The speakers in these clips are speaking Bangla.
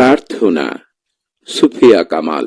প্রার্থনা সুফিয়া কামাল।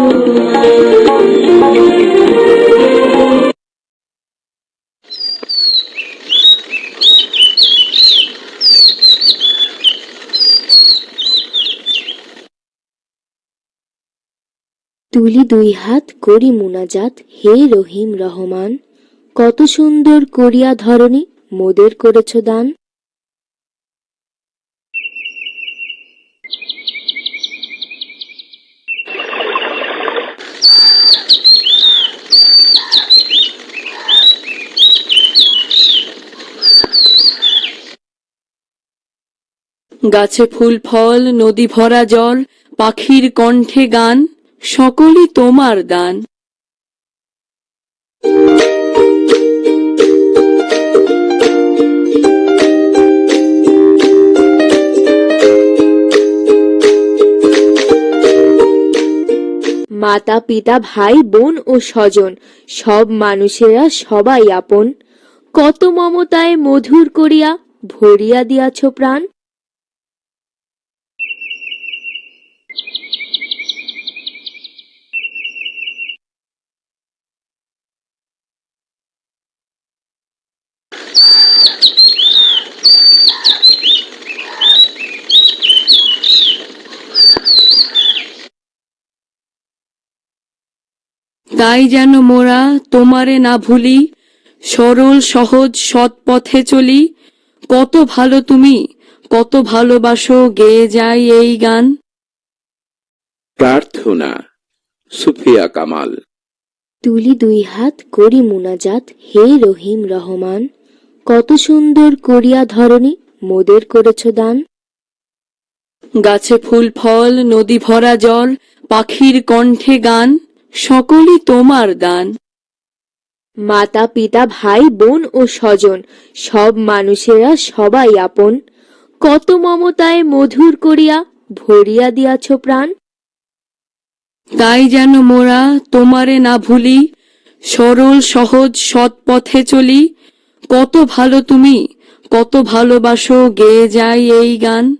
তুলি দুই হাত করি মুনাজাত, হে রহিম রহমান। কত সুন্দর করিয়া ধরণী, মোদের করেছ দান। গাছে ফুল, ফল, নদী ভরা জল, পাখির কণ্ঠে গান। সকলই তোমার দান। মাতা, পিতা, ভাই, বোন ও স্বজন, সব মানুষেরা সবাই আপন। কত মমতায় মধুর করিয়া ভরিয়া দিয়াছ প্রাণ। তাই যেন মোরা তোমারে না ভুলি সরল সহজ সৎ পথে চলি। কত ভালো তুমি কত ভালোবাসো গেয়ে যায় এই গান। প্রার্থনা সুফিয়া কামাল। তুলি দুই হাত করি মুনাজাত হে রহিম রহমান। কত সুন্দর করিয়া ধরণী মোদের করেছ দান। গাছে ফুল ফল নদী ভরা জল পাখির কণ্ঠে গান। সকলই তোমার দান। মাতা, পিতা, ভাই, বোন ও স্বজন, সব মানুষেরা সবাই আপন। কত মমতায় মধুর করিয়া ভরিয়া দিয়াছ প্রাণ। তাই যেন মোরা তোমারে না ভুলি, সরল, সহজ, সৎ পথে চলি। কত ভালো তুমি, কত ভালোবাসো গেয়ে যায় এই গান।